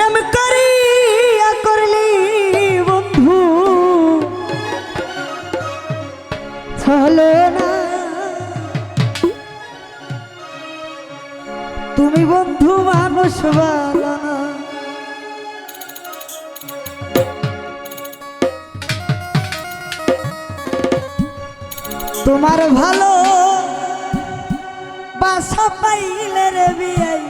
প্রেম করিয়া করলি বন্ধু। চলো না। তুমি বন্ধু মানুষ বালা তোমার ভালো বাসা পাইলে রে বিয়াই।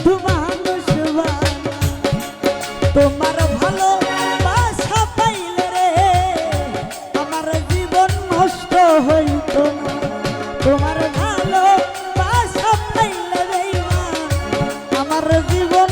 জীবন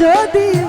যদি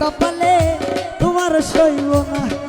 কপালে তোমার সইব না।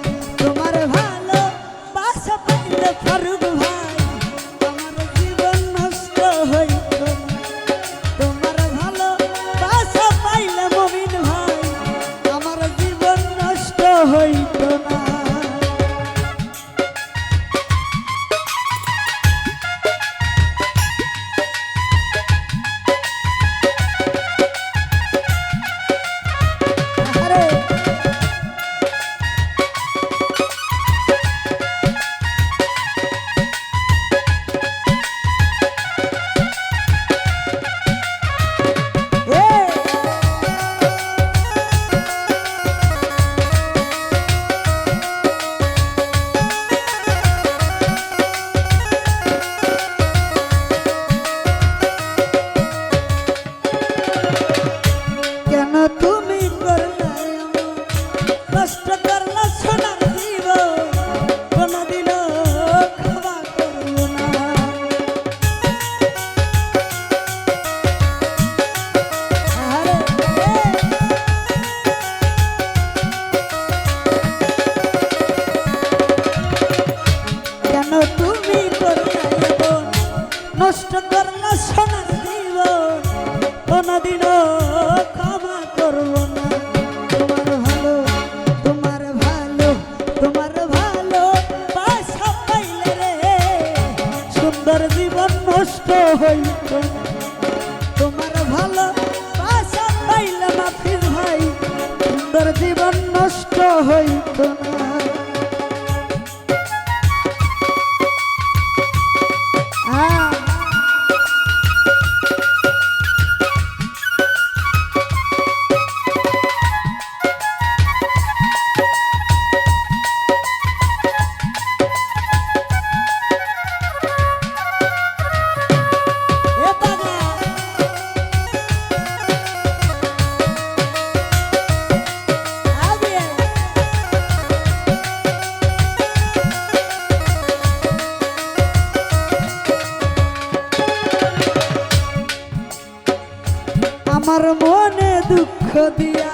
আমার মনে দুঃখ দিয়া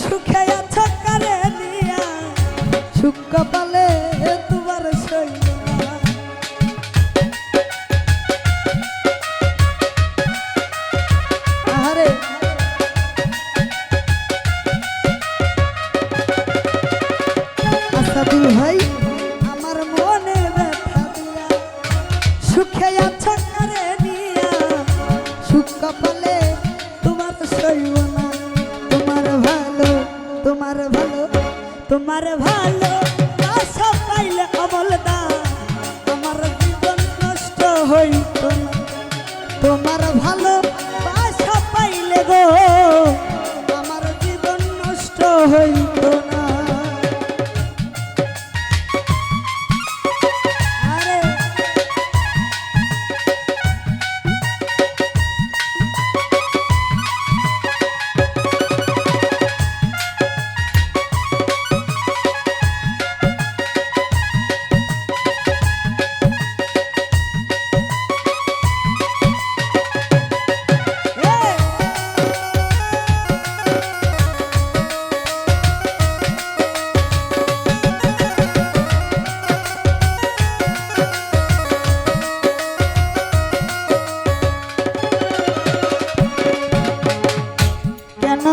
সুখে আছো কারে দিয়া সুখ পাল তোমার ভালো আশা পাইলে অবলদা তোমার জীবন নষ্ট হই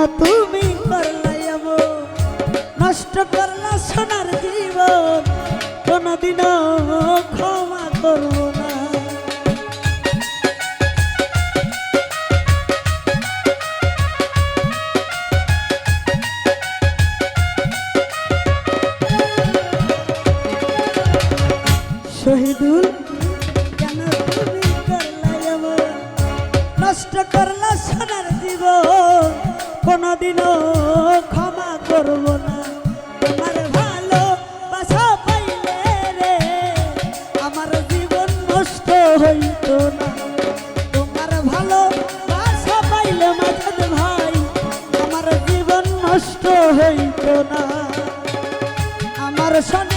a আমার সঙ্গে